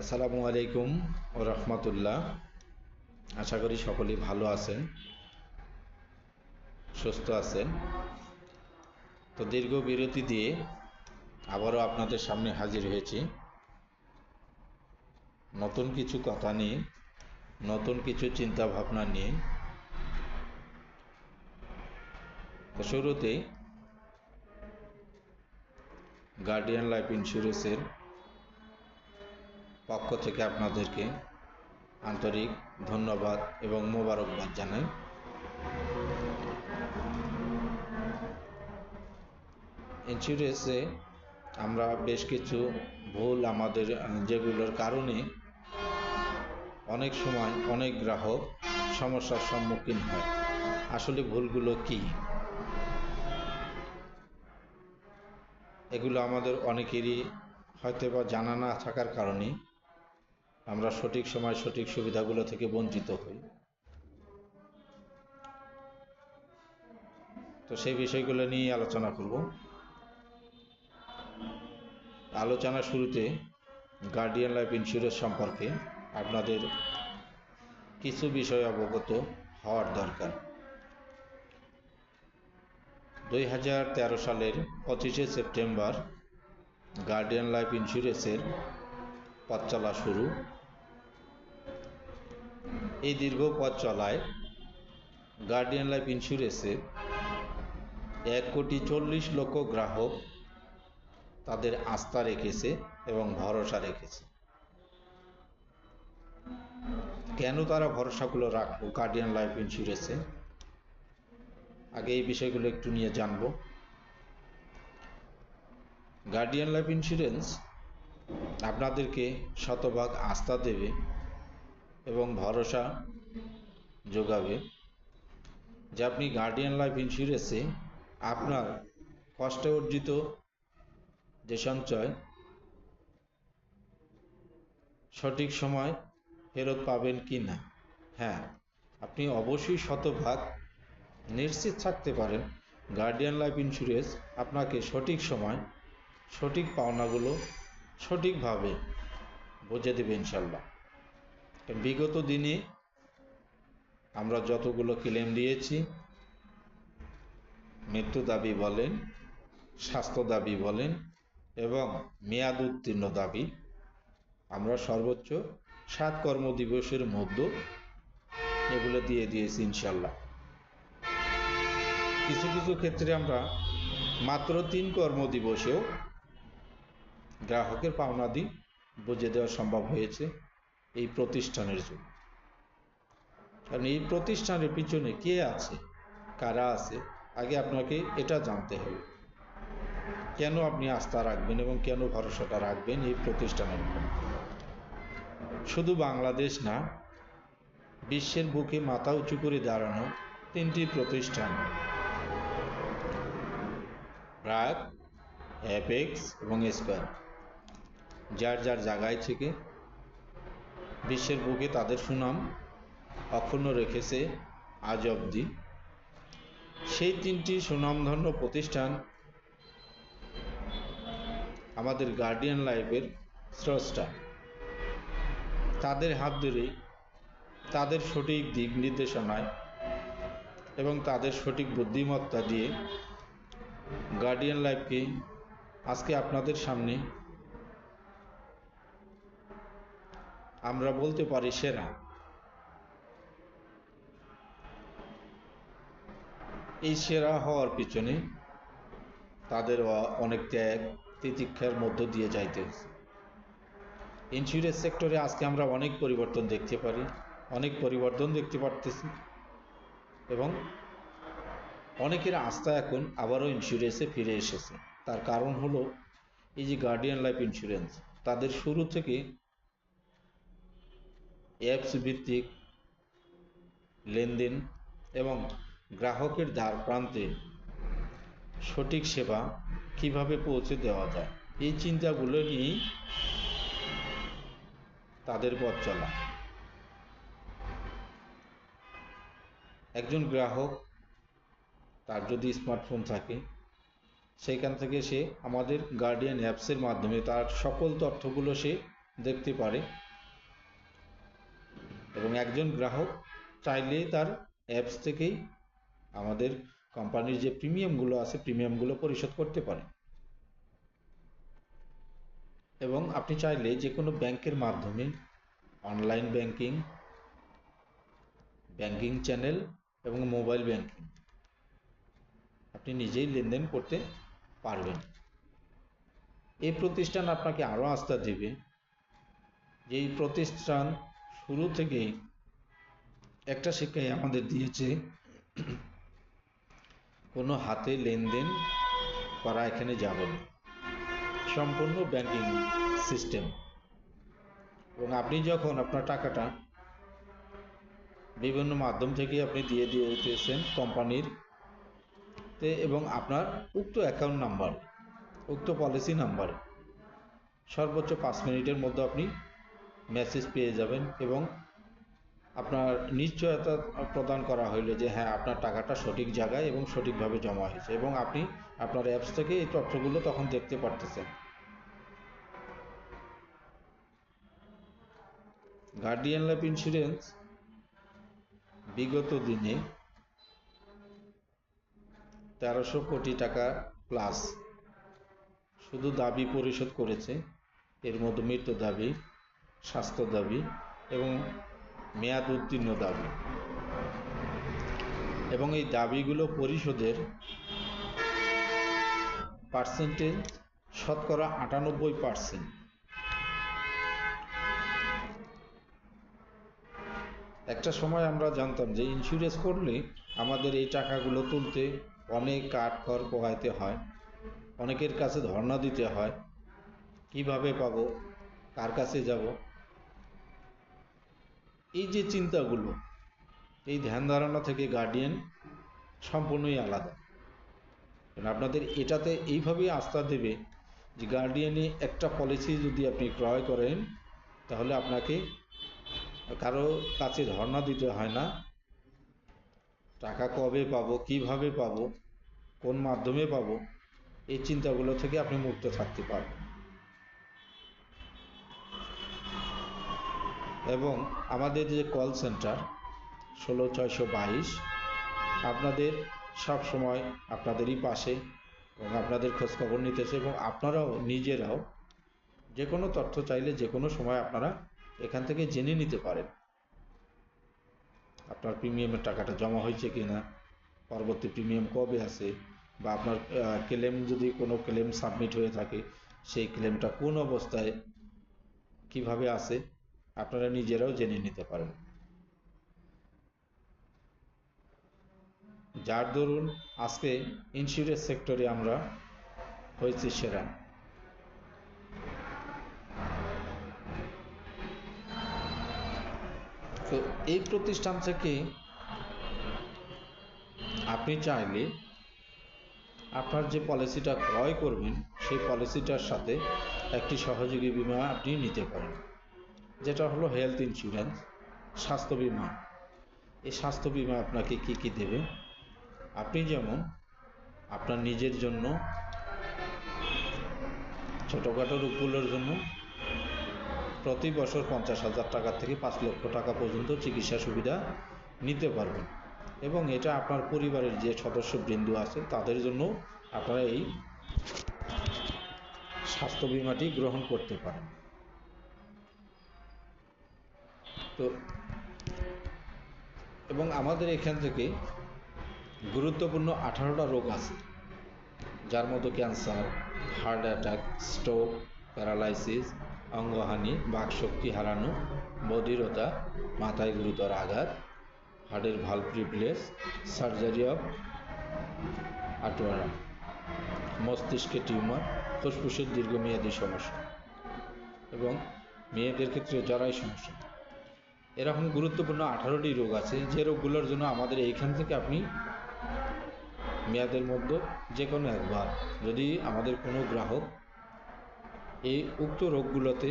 আসসালামু আলাইকুম ও রহমতুল্লাহ। আশা করি সকলেই ভালো আছেন, সুস্থ আছেন। তো দীর্ঘ বিরতি দিয়ে আবারও আপনাদের সামনে হাজির হয়েছি। নতুন কিছু কথা নিয়ে, নতুন কিছু চিন্তা ভাবনা নিয়ে। তো শুরুতেই গার্ডিয়ান লাইফ ইন্স্যুরেন্সের পক্ষ থেকে আপনাদেরকে আন্তরিক ধন্যবাদ এবং মোবারকবাদ জানাই। ইন্স্যুরেন্সে আমরা বেশ কিছু ভুল আমাদের যেগুলোর কারণে অনেক সময় অনেক গ্রাহক সমস্যার সম্মুখীন হয়। আসলে ভুলগুলো কি? এগুলো আমাদের অনেকেরই হয়তো বা জানা না থাকার কারণে আমরা সঠিক সময় সঠিক সুবিধাগুলো থেকে বঞ্চিত হই। তো সেই বিষয়গুলো নিয়ে আলোচনা করব। আলোচনা শুরুতে গার্ডিয়ান লাইফ ইন্স্যুরেন্স সম্পর্কে আপনাদের কিছু বিষয় অবগত হওয়ার দরকার। দুই হাজার তেরো সালের পঁচিশে সেপ্টেম্বর গার্ডিয়ান লাইফ ইন্স্যুরেন্সের পথ চলা শুরু। এই দীর্ঘ পথ চলায় গার্ডিয়ান লাইফ ইন্স্যুরেন্সে এক কোটি চল্লিশ লক্ষ গ্রাহক তাদের আস্থা রেখেছে এবং ভরসা রেখেছে। কেন তারা ভরসাগুলো রাখব গার্ডিয়ান লাইফ ইন্স্যুরেন্সে আগে এই বিষয়গুলো একটু নিয়ে জানব। গার্ডিয়ান লাইফ ইন্স্যুরেন্স আপনাদেরকে শতভাগ আস্থা দেবে এবং ভরসা যোগাবে। যে আপনি গার্ডিয়ান লাইফ ইন্স্যুরেন্সে আপনার কষ্টে অর্জিত যে সঞ্চয়, সঠিক সময় ফেরত পাবেন কি না? হ্যাঁ আপনি অবশ্যই শতভাগ নিশ্চিত থাকতে পারেন। গার্ডিয়ান লাইফ ইন্স্যুরেন্স আপনাকে সঠিক সময়, সঠিক পাওনাগুলো সঠিকভাবে বুঝে দেবে ইনশাল্লাহ বিগত দিনে আমরা যতগুলো ক্লেম দিয়েছি, মৃত্যু দাবি বলেন, স্বাস্থ্য দাবি বলেন এবং মেয়াদ উত্তীর্ণ দাবি, আমরা সর্বোচ্চ সাত কর্মদিবসের মধ্যে এগুলো দিয়ে দিয়েছি ইনশাল্লাহ কিছু কিছু ক্ষেত্রে আমরা মাত্র তিন কর্মদিবসেও গ্রাহকের পাওনা পাওনাদি বুঝে দেওয়া সম্ভব হয়েছে। এই প্রতিষ্ঠানের জন্য। কারণ এই প্রতিষ্ঠানের পিছনে কে আছে, কারা আছে, আগে আপনাকে এটা জানতে হবে। কেন আপনি আস্থা রাখবেন এবং কেন ভরসাটা রাখবেন এই প্রতিষ্ঠানের শুধু বাংলাদেশ না, বিশ্বের বুকে মাথা উঁচু করে দাঁড়ানো তিনটি প্রতিষ্ঠান। ব্র্যাক অ্যাপেক্স এবং স্কোয়ার। যার যার জায়গায় থেকে বিশ্বের বুকে তাদের সুনাম অক্ষুণ্ণ রেখেছে আজ অবধি। সেই তিনটি সুনামধন্য প্রতিষ্ঠান আমাদের গার্ডিয়ান লাইফের স্রষ্টা। তাদের হাত ধরেই, তাদের সঠিক দিক নির্দেশনায় এবং তাদের সঠিক বুদ্ধিমত্তা দিয়ে গার্ডিয়ান লাইফকে আজকে আপনাদের সামনে আমরা বলতে পারি সেরা। এই সেরা হওয়ার পিছনে তাদের অনেক ত্যাগ, তিতিক্ষার মধ্য দিয়ে যাইতে ইন্স্যুরেন্স সেক্টরে আজকে আমরা অনেক পরিবর্তন দেখতে পারি, অনেক পরিবর্তন দেখতে পারতেছি এবং অনেকের আস্থা এখন আবারও ইন্স্যুরেন্সে ফিরে এসেছে। তার কারণ হলো এই যে গার্ডিয়ান লাইফ ইন্স্যুরেন্স তাদের শুরু থেকে অ্যাপস ভিত্তিক লেনদেন এবং গ্রাহকের দ্বার প্রান্তে সঠিক সেবা কীভাবে পৌঁছে দেওয়া যায়, এই চিন্তাগুলো নিয়েই তাদের পথ চলা। একজন গ্রাহক, তার যদি স্মার্টফোন থাকে সেইখান থেকে সে আমাদের গার্ডিয়ান অ্যাপসের মাধ্যমে তার সকল তথ্যগুলো সে দেখতে পারে। এবং একজন গ্রাহক চাইলে তার অ্যাপস থেকেই আমাদের কোম্পানির যে প্রিমিয়ামগুলো আছে প্রিমিয়ামগুলো পরিশোধ করতে পারে। এবং আপনি চাইলে যে কোনো ব্যাংকের মাধ্যমে অনলাইন ব্যাংকিং ব্যাংকিং চ্যানেল এবং মোবাইল ব্যাংকিং আপনি নিজেই লেনদেন করতে পারবেন। এই প্রতিষ্ঠান আপনাকে আরও আস্থা দেবে যে এই প্রতিষ্ঠান শুরু থেকেই একটা শিক্ষাই আমাদের দিয়েছে, কোনো হাতে লেনদেন করা এখানে যাবে না। সম্পূর্ণ ব্যাংকিং সিস্টেম। এবং আপনি যখন আপনার টাকাটা বিভিন্ন মাধ্যম থেকে আপনি দিয়ে দিয়ে দিতেছেন কোম্পানির, তে এবং আপনার উক্ত অ্যাকাউন্ট নাম্বার উক্ত পলিসি নাম্বার সর্বোচ্চ পাঁচ মিনিটের মধ্যে আপনি মেসেজ পেয়ে যাবেন এবং আপনার নিশ্চয়তা প্রদান করা হইল যে হ্যাঁ আপনার টাকাটা সঠিক জায়গায় এবং সঠিকভাবে জমা হয়েছে এবং আপনি আপনার অ্যাপস থেকে এই তথ্যগুলো তখন দেখতে পারতেছেন। গার্ডিয়ান লাইফ ইন্স্যুরেন্স বিগত দিনে তেরোশো কোটি টাকা প্লাস শুধু দাবি পরিশোধ করেছে, এর মধ্যে মৃত্যু দাবি স্বাস্থ্য দাবি এবং মেয়াদ উত্তীর্ণ দাবি। এবং এই দাবিগুলো পরিশোধের পার্সেন্টেজ শতকরা আটানব্বই পার্সেন্ট একটা সময় আমরা জানতাম যে ইন্স্যুরেন্স করলে আমাদের এই টাকাগুলো তুলতে অনেক কাঠ খড় পোহাইতে হয়, অনেকের কাছে ধর্ণা দিতে হয়, কীভাবে পাবো, কার কাছে যাব এই যে চিন্তাগুলো, এই ধ্যান ধারণা থেকে গার্ডিয়ান সম্পূর্ণই আলাদা। কারণ আপনাদের এটাতে এইভাবেই আস্থা দেবে যে গার্ডিয়ানে একটা পলিসি যদি আপনি ক্রয় করেন, তাহলে আপনাকে কারও কাছে ধর্ণা দিতে হয় না। টাকা কবে পাবো, কীভাবে পাবো, কোন মাধ্যমে পাবো, এই চিন্তাগুলো থেকে আপনি মুক্ত থাকতে পারবেন। এবং আমাদের যে কল সেন্টার ষোলো ছয়শো বাইশ, আপনাদের সব সময় আপনাদেরই পাশে এবং আপনাদের খোঁজখবর নিতেছে এবং আপনারাও নিজেরাও যে কোনো তথ্য চাইলে যে কোনো সময় আপনারা এখান থেকে জেনে নিতে পারেন। আপনার প্রিমিয়ামের টাকাটা জমা হয়েছে কি না পরবর্তী প্রিমিয়াম কবে আছে বা আপনার ক্লেম যদি কোনো ক্লেম সাবমিট হয়ে থাকে, সেই ক্লেমটা কোন অবস্থায় কীভাবে আছে আপনারা নিজেরাও জেনে নিতে পারেন। যার দরুন আজকে ইন্স্যুরেন্স সেক্টরে আমরা হয়েছি সেরা। তো এই প্রতিষ্ঠান থেকে আপনি চাইলে আপনার যে পলিসিটা ক্রয় করবেন, সেই পলিসিটার সাথে একটি সহযোগী বীমা আপনি নিতে পারেন। যেটা হলো হেলথ ইন্স্যুরেন্স স্বাস্থ্য বীমা। এই স্বাস্থ্য বীমা আপনাকে কি কি দেবে? আপনি যেমন আপনার নিজের জন্য ছোটোখাটো রোগগুলোর জন্য প্রতি বছর পঞ্চাশ হাজার টাকা থেকে পাঁচ লক্ষ টাকা পর্যন্ত চিকিৎসা সুবিধা নিতে পারবেন। এবং এটা আপনার পরিবারের যে সদস্যবৃন্দ আছে, তাদের জন্য আপনারা এই স্বাস্থ্য বিমাটি গ্রহণ করতে পারেন। তো এবং আমাদের এখান থেকে গুরুত্বপূর্ণ আঠারোটা রোগ আছে, যার মধ্যে cancer, heart attack, stroke, paralysis, অঙ্গহানি, বাকশক্তি হারানো, বধিরতা, মাথায় গুরুতর আঘাত, হার্টের ভালো প্রিপ্লেস সার্জারি অফ আটোয়ারা মস্তিষ্কে টিউমার, ফুসফুসের দীর্ঘমেয়াদী সমস্যা এবং মেয়েদের ক্ষেত্রে জরাই সমস্যা। এরকম গুরুত্বপূর্ণ আঠারোটি রোগ আছে। যে রোগগুলোর জন্য আমাদের এইখান থেকে আপনি মেয়াদের মধ্যে যে কোনো একবার যদি আমাদের কোনো গ্রাহক এই উক্ত রোগগুলোতে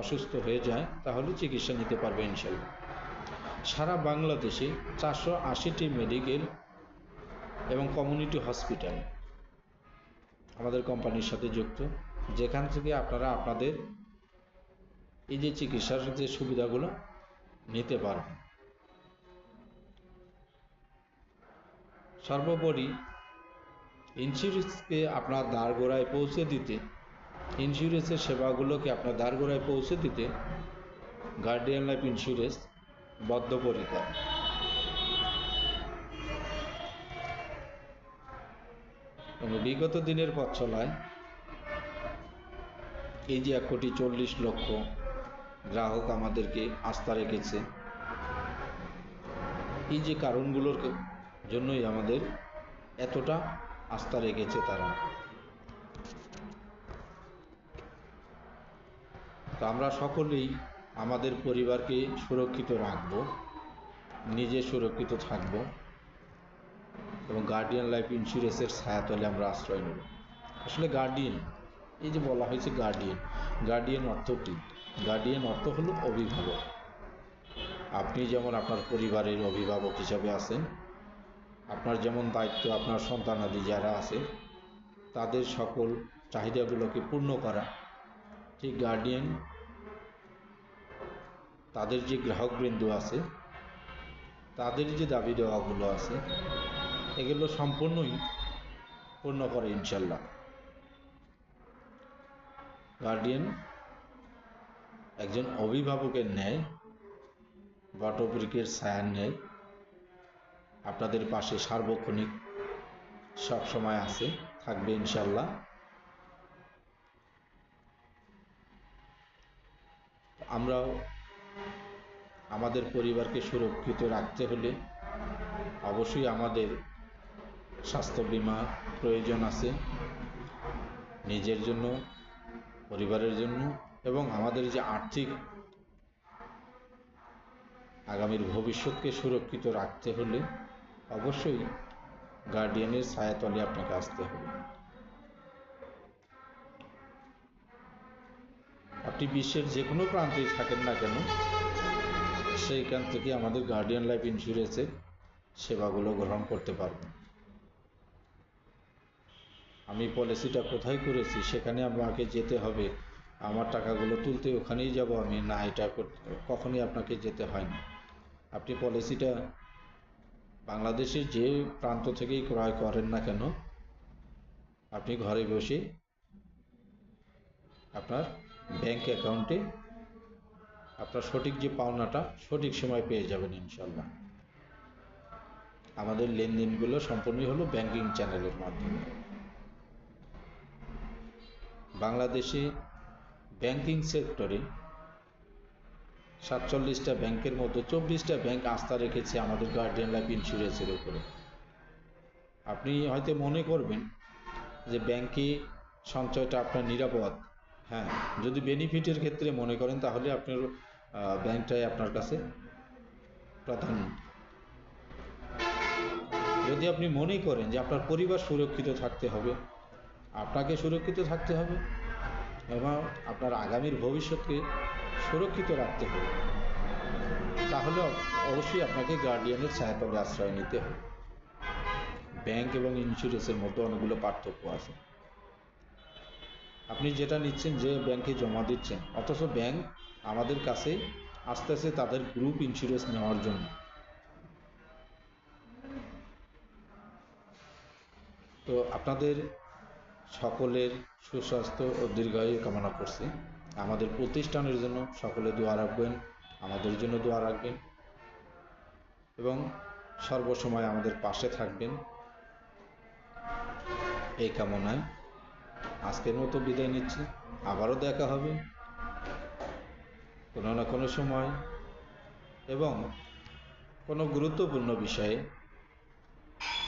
অসুস্থ হয়ে যায়, তাহলে চিকিৎসা নিতে পারবে ইনশাল্লাহ সারা বাংলাদেশে চারশো আশিটি মেডিকেল এবং কমিউনিটি হসপিটাল আমাদের কোম্পানির সাথে যুক্ত। যেখান থেকে আপনারা আপনাদের এই যে চিকিৎসার যে সুবিধাগুলো নিতে পারবেন সর্বোপরি ইন্স্যুরেন্সকে আপনার দ্বারগোড়ায় পৌঁছে দিতে, ইন্স্যুরেন্সের সেবাগুলোকে আপনার দ্বারগোড়ায় পৌঁছে দিতে গার্ডিয়ান লাইফ ইন্স্যুরেন্স বদ্ধপরিকর। বিগত দিনের পথ চলায় এই যে এক কোটি চল্লিশ লক্ষ গ্রাহক আমাদেরকে আস্থা রেখেছে। এই যে কারণগুলোর জন্যই আমাদের এতটা আস্থা রেখেছে তারা। তো আমরা সকলেই আমাদের পরিবারকে সুরক্ষিত রাখব, নিজে সুরক্ষিত থাকব এবং গার্ডিয়ান লাইফ ইন্স্যুরেন্সের ছায়াতলে আমরা আশ্রয় নেব। আসলে গার্ডিয়ান এই যে বলা হয়েছে গার্ডিয়ান গার্ডিয়ান অর্থ কী? গার্ডিয়ান অর্থ হলো অভিভাবক। আপনি যেমন আপনার পরিবারের অভিভাবক হিসাবে আছেন, আপনার যেমন দায়িত্ব আপনার সন্তানাদি যারা আছে, তাদের সকল চাহিদাগুলোকে পূর্ণ করা। ঠিক গার্ডিয়ান তাদের যে গ্রাহকবৃন্দ আছে, তাদের যে দাবি দেওয়াগুলো আছে, এগুলো সম্পূর্ণই পূর্ণ করে ইনশাল্লাহ গার্ডিয়ান একজন অভিভাবকের ন্যায় বটবৃক্ষের ছায়ার ন্যায় আপনাদের পাশে সার্বক্ষণিক সব সময় আছে, থাকবে ইনশাল্লাহ আমরাও আমাদের পরিবারকে সুরক্ষিত রাখতে হলে অবশ্যই আমাদের স্বাস্থ্য বিমা প্রয়োজন আছে, নিজের জন্য, পরিবারের জন্য। এবং আমাদের যে আর্থিক আগামীর ভবিষ্যৎকে সুরক্ষিত রাখতে হলে অবশ্যই গার্ডিয়ানের ছায়াতলে আপনাকে আসতে হবে। আপনি বিশ্বের যে কোনো প্রান্তে থাকেন না কেন, সেইখান থেকে আমাদের গার্ডিয়ান লাইফ ইন্স্যুরেন্সের সেবাগুলো গ্রহণ করতে পারবেন। আমি পলিসিটা কোথায় করেছি, সেখানে আমাকে যেতে হবে আমার টাকাগুলো তুলতে ওখানেই যাব আমি। না, এটা কখনই আপনাকে যেতে হয় না। আপনি পলিসিটা বাংলাদেশের যে প্রান্ত থেকেই ক্রয় করেন না কেন, আপনি ঘরে বসে আপনার ব্যাংক অ্যাকাউন্টে আপনার সঠিক যে পাওনাটা, সঠিক সময় পেয়ে যাবেন ইনশাল্লাহ আমাদের লেনদেনগুলো সম্পূর্ণই হলো ব্যাংকিং চ্যানেলের মাধ্যমে। বাংলাদেশে ব্যাংকিং সেক্টরে সাতচল্লিশটা ব্যাংকের মধ্যে চব্বিশটা ব্যাংক আস্থা রেখেছে আমাদের গার্ডিয়ান লাইফ ইন্স্যুরেন্সের উপরে। আপনি হয়তো মনে করবেন যে ব্যাংকে সঞ্চয়টা আপনার নিরাপদ। হ্যাঁ যদি বেনিফিটের ক্ষেত্রে মনে করেন তাহলে আপনার ব্যাংকটাই আপনার কাছে প্রাধান্য। যদি আপনি মনে করেন যে আপনার পরিবার সুরক্ষিত থাকতে হবে, আপনাকে সুরক্ষিত থাকতে হবে এবং আপনার আগামীর ভবিষ্যৎকে সুরক্ষিত রাখতে হবে। তাহলে অবশ্যই আপনাকে গার্ডিয়ানের ছায়াতলে আশ্রয় নিতে হবে। ব্যাংক এবং ইন্স্যুরেন্সের মধ্যে অনেকগুলো পার্থক্য আছে। আপনি যেটা নিচ্ছেন, যে ব্যাংকে জমা দিচ্ছেন, অথচ ব্যাংক আমাদের কাছে আস্তে আস্তে তাদের গ্রুপ ইন্স্যুরেন্স নেওয়ার জন্য। তো আপনাদের সকলের সুস্বাস্থ্য ও দীর্ঘায়ু কামনা করছি। আমাদের প্রতিষ্ঠানের জন্য সকলে দোয়া রাখবেন, আমাদের জন্য দোয়া রাখবেন এবং সর্বসময় আমাদের পাশে থাকবেন। এই কামনায় আজকের মতো বিদায় নিচ্ছি। আবারও দেখা হবে কোনো না কোনো সময় এবং কোনো গুরুত্বপূর্ণ বিষয়ে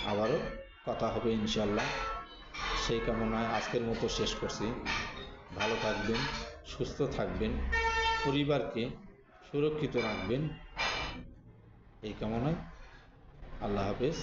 আবারও কথা হবে ইনশাল্লাহ সেই কামনায় আজকের মতো শেষ করছি। ভালো থাকবেন, সুস্থ থাকবেন, পরিবারকে সুরক্ষিত রাখবেন। এই কামনায় আল্লাহ হাফেজ।